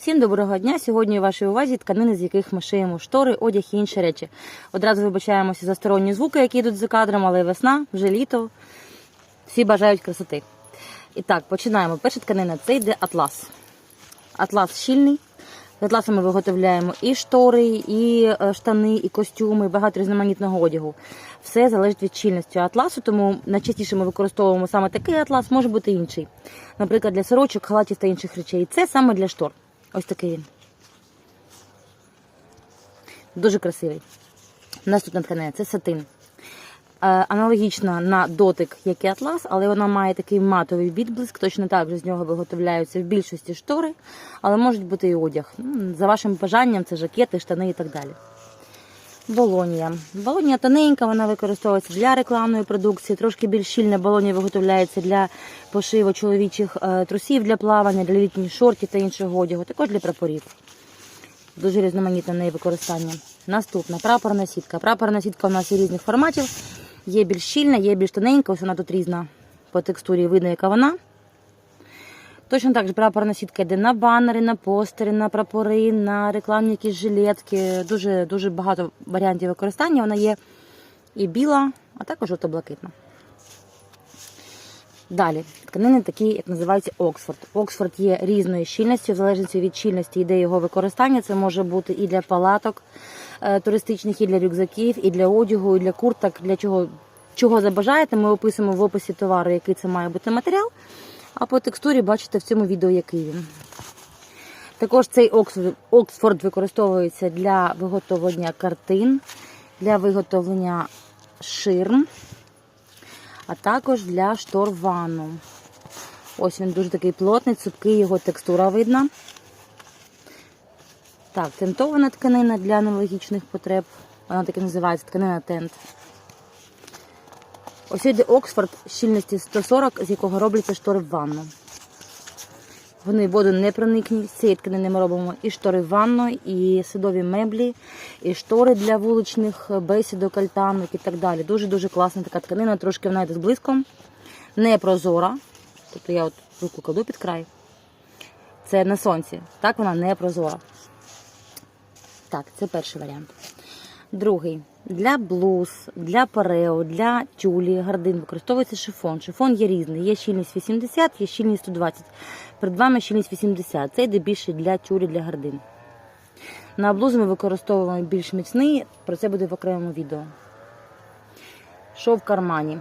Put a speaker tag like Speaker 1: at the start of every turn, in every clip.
Speaker 1: Всім доброго дня! Сьогодні у вашій увазі тканини, з яких ми шиємо штори, одяг і інші речі. Одразу вибачаємося за сторонні звуки, які йдуть за кадром, але весна, вже літо. Всі бажають красоти. І так, починаємо. Перша тканина це йде атлас. Атлас щільний. З атласу ми виготовляємо і штори, і е, штани, і костюми, і багато різноманітного одягу. Все залежить від щільності атласу, тому найчастіше ми використовуємо саме такий атлас, може бути інший. Наприклад, для сорочок, халатів та інших речей. Це саме для штор. Ось такий він. Дуже красивий. Наступна тканина це сатин. Е, Аналогічна на дотик, як і атлас, але вона має такий матовий відблиск. Точно так же з нього виготовляються в більшості штори, але можуть бути і одяг. За вашим бажанням, це жакети, штани і так далі. Болонія. Болонія тоненька, вона використовується для рекламної продукції. Трошки більш щільна болонія виготовляється для пошиву чоловічих е, трусів для плавання, для літніх шортів та іншого одягу, також для прапорів. Дуже різноманітне в неї використання. Наступна прапорна сітка. Прапорна сітка у нас є різних форматів. Є більш щільна, є більш тоненька. Ось вона тут різна по текстурі, видно, яка вона. Точно так же прапорна сітка йде на банери, на постери, на прапори, на рекламні якісь жилетки. Дуже, дуже багато варіантів використання. Вона є і біла, а також жовто-блакитна. Далі, тканини такі, як називаються Оксфорд. Оксфорд є різної щільності, в залежності від щільності йде його використання. Це може бути і для палаток е, туристичних, і для рюкзаків, і для одягу, і для курток, для чого, чого забажаєте. Ми описуємо в описі товару, який це має бути матеріал. А по текстурі бачите в цьому відео, який він. Також цей Оксфорд, використовується для виготовлення картин, для виготовлення ширм, а також для штор ванну. Ось він дуже такий плотний, цупкий, його текстура видна. Так, тентована тканина для аналогічних потреб. Вона так і називається тканина тент. Ось йде Оксфорд щільності 140, з якого робляться штори в ванну. Вони воду не проникні. Цієї тканини ми робимо і штори в ванну, і садові меблі, і штори для вуличних бесідок, альтанок і так далі. Дуже-дуже класна така тканина, трошки вона йде з. Не прозора. Тобто я от руку кладу під край. Це на сонці. Так вона не прозора. Так, це перший варіант. Другий. Для блуз, для парео, для тюлі, гардин використовується шифон. Шифон є різний. Є щільність 80, є щільність 120. Перед вами щільність 80. Це йде більше для тюлі, для гардин. На блузу ми використовуємо більш міцний, про це буде в окремому відео. Шов в кармані.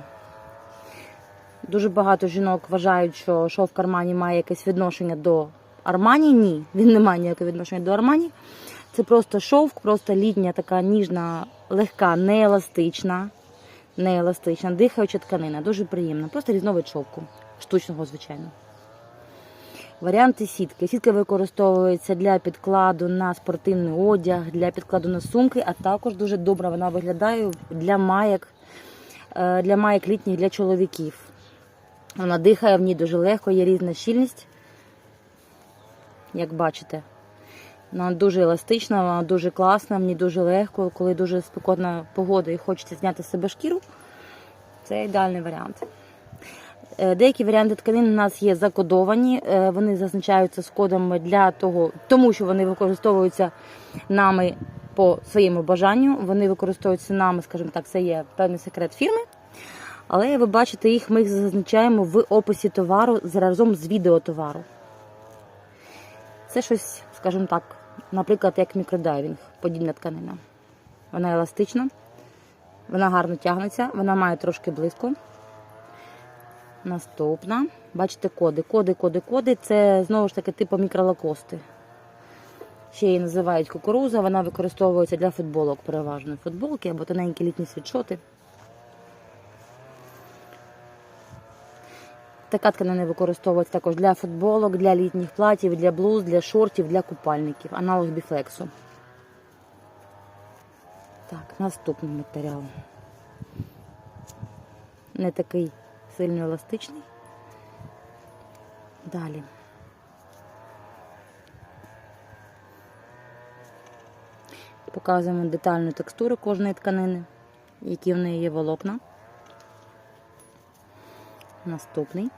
Speaker 1: Дуже багато жінок вважають, що шов в кармані має якесь відношення до Армані. Ні, він не має ніякого відношення до Армані. Це просто шовк, просто літня, така ніжна, легка, нееластична, нееластична, дихаюча тканина. Дуже приємна. Просто різновид шовку, штучного, звичайно. Варіанти сітки. Сітка використовується для підкладу на спортивний одяг, для підкладу на сумки, а також дуже добре вона виглядає для маєк, е, для маєк літніх для чоловіків. Вона дихає в ній дуже легко, є різна щільність, як бачите. Вона дуже еластична, вона дуже класна, мені дуже легко, коли дуже спекотна погода і хочеться зняти з себе шкіру. Це ідеальний варіант. Е, Деякі варіанти тканин у нас є закодовані, е, вони зазначаються з кодами для того, тому що вони використовуються нами по своєму бажанню. Вони використовуються нами, скажімо так, це є певний секрет фірми. Але ви бачите їх, ми їх зазначаємо в описі товару разом з відео товару. Це щось, скажімо так, наприклад, як мікродайвінг, подібна тканина. Вона еластична, вона гарно тягнеться, вона має трошки блиску. Наступна. Бачите, коди. Коди, коди, коди. Це знову ж таки типу мікролакости. Ще її називають кукуруза, вона використовується для футболок, переважно футболки або тоненькі літні світшоти. Така тканина використовується також для футболок, для літніх платів, для блуз, для шортів, для купальників. Аналог біфлексу. Так, наступний матеріал. Не такий сильно еластичний. Далі. Показуємо детальну текстуру кожної тканини, які в неї є волокна. Наступний.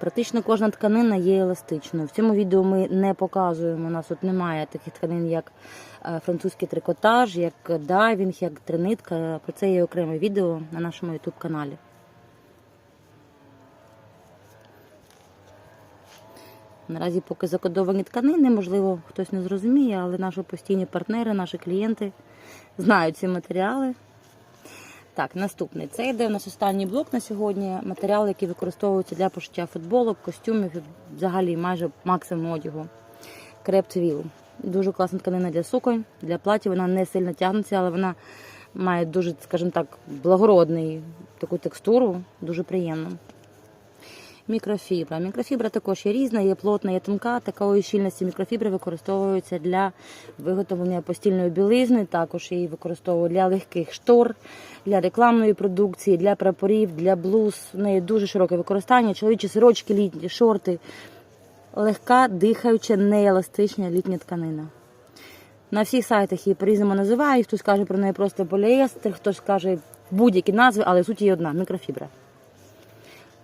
Speaker 1: Практично кожна тканина є еластичною. В цьому відео ми не показуємо. У нас тут немає таких тканин, як е, французький трикотаж, як дайвінг, як тринитка. Про це є окреме відео на нашому YouTube каналі. Наразі поки закодовані тканини, можливо, хтось не зрозуміє, але наші постійні партнери, наші клієнти знають ці матеріали. Так, наступний. Це йде у нас останній блок на сьогодні. Матеріали, які використовуються для пошиття футболок, костюмів і взагалі майже максимум одягу. Крептвіл. Дуже класна тканина для суконь, для платів. Вона не сильно тягнеться, але вона має дуже, скажімо так, благородний таку текстуру, дуже приємно. Мікрофібра. Мікрофібра також є різна, є плотна, є тонка. Такої щільності мікрофібри використовуються для виготовлення постільної білизни. Також її використовують для легких штор, для рекламної продукції, для прапорів, для блуз. В неї дуже широке використання. Чоловічі сорочки, літні, шорти. Легка, дихаюча, нееластична літня тканина. На всіх сайтах її по-різному називають. Хтось каже про неї просто поліестер, хтось каже будь-які назви, але суть її одна мікрофібра.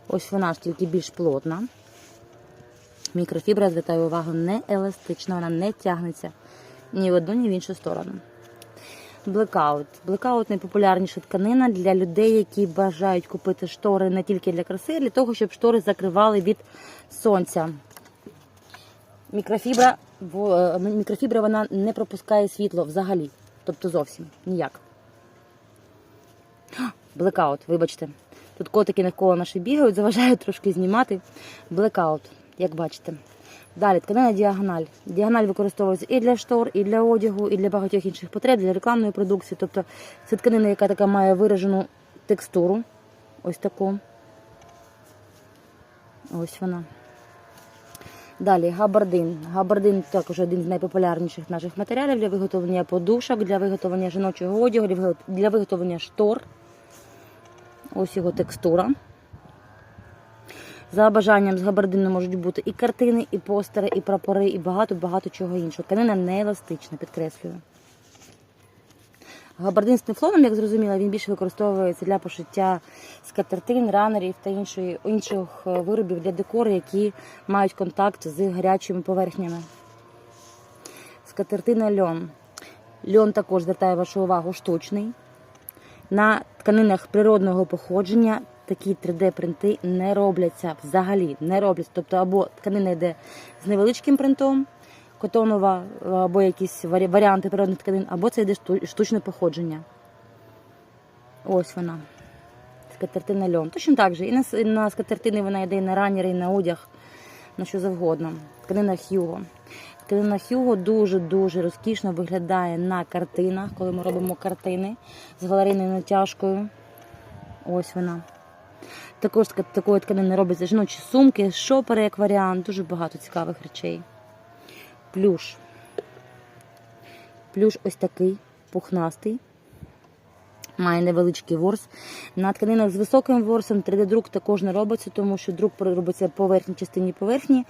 Speaker 1: Ось вона ж тільки більш плотна. Мікрофібра, звертаю увагу, не еластична, вона не тягнеться ні в одну, ні в іншу сторону. Блекаут. Блекаут найпопулярніша тканина для людей, які бажають купити штори не тільки для краси, а для того, щоб штори закривали від сонця. Мікрофібра, е, мікрофібра вона не пропускає світло взагалі. Тобто зовсім ніяк. Блекаут, вибачте. Тут котики навколо наші бігають, заважають трошки знімати. Блекаут, як бачите. Далі тканина діагональ. Діагональ використовується і для штор, і для одягу, і для багатьох інших потреб, для рекламної продукції. Тобто це тканина, яка така має виражену текстуру. Ось таку. Ось вона. Далі габардин. Габардин також один з найпопулярніших наших матеріалів для виготовлення подушок, для виготовлення жіночого одягу, для виготовлення штор. Ось його текстура. За бажанням з габардину можуть бути і картини, і постери, і прапори, і багато-багато чого іншого. Тканина не еластична, підкреслюю. Габардин з тефлоном, як зрозуміло, він більше використовується для пошиття скатертин, ранерів та іншої, інших е, виробів для декору, які мають контакт з гарячими поверхнями. Скатертина льон. Льон також звертає вашу увагу штучний. На тканинах природного походження такі 3D-принти не робляться взагалі, не робляться. Тобто або тканина йде з невеличким принтом, котонова, або якісь варі- варіанти природних тканин, або це йде штучне походження. Ось вона. Скатертина льон. Точно так же. І на, на скатертини вона йде і на ранери, і на одяг, на що завгодно. Тканина Хьюго. Тканина Хьюго дуже-дуже розкішно виглядає на картинах, коли ми робимо картини з галерейною натяжкою. Ось вона. Також такої тканини робляться жіночі сумки, шопери як варіант, дуже багато цікавих речей. Плюш. Плюш ось такий пухнастий. Має невеличкий ворс. На тканинах з високим ворсом 3D-друк також не робиться, тому що друк робиться по верхній частині поверхні.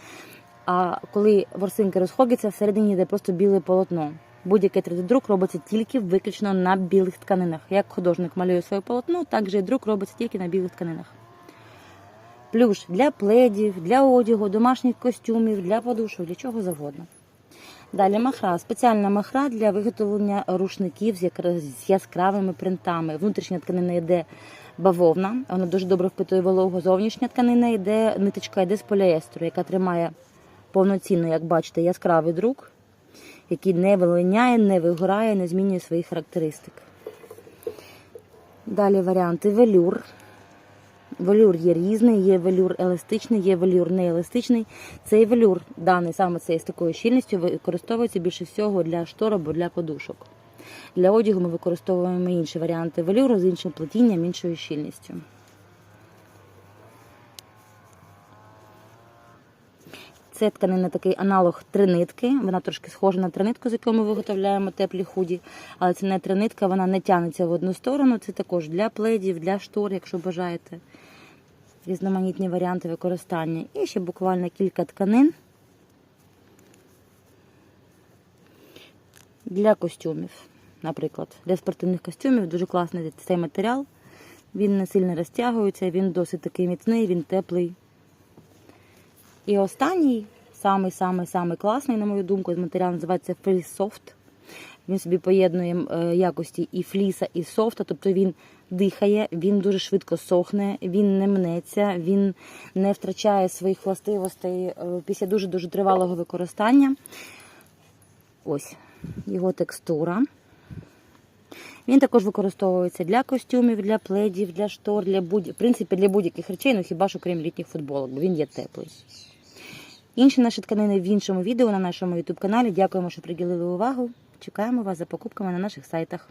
Speaker 1: А коли ворсинки розходяться, всередині йде просто біле полотно. Будь-який 3D-друк робиться тільки виключно на білих тканинах. Як художник малює своє полотно, так же і друк робиться тільки на білих тканинах. Плюш для пледів, для одягу, домашніх костюмів, для подушок, для чого завгодно. Далі махра. Спеціальна махра для виготовлення рушників з яскравими принтами. Внутрішня тканина йде бавовна, вона дуже добре впитує вологу. Зовнішня тканина йде ниточка йде з поліестеру, яка тримає повноцінно, як бачите, яскравий друк, який не вилиняє, не вигорає, не змінює своїх характеристик. Далі варіанти велюр. Велюр є різний, є велюр еластичний, є велюр нееластичний. Цей велюр, даний саме цей з такою щільністю, використовується більше всього для штор або для подушок. Для одягу ми використовуємо інші варіанти велюру з іншим плетінням, іншою щільністю. Це тканина такий аналог тринитки. Вона трошки схожа на тринитку, з якою ми виготовляємо теплі худі. Але це не тринитка, вона не тягнеться в одну сторону. Це також для пледів, для штор, якщо бажаєте. Різноманітні варіанти використання. І ще буквально кілька тканин для костюмів. Наприклад, для спортивних костюмів дуже класний цей матеріал. Він не сильно розтягується, він досить такий міцний, він теплий. І останній, самий самий самий класний, на мою думку, матеріал називається Free Soft. Він собі поєднує е, якості і фліса, і софта, тобто він дихає, він дуже швидко сохне, він не мнеться, він не втрачає своїх властивостей е, після дуже дуже тривалого використання. Ось його текстура. Він також використовується для костюмів, для пледів, для штор, для будь... в принципі, для будь-яких речей, ну хіба що крім літніх футболок, бо він є теплий. Інші наші тканини в іншому відео на нашому YouTube каналі. Дякуємо, що приділили увагу. Чекаємо вас за покупками на наших сайтах.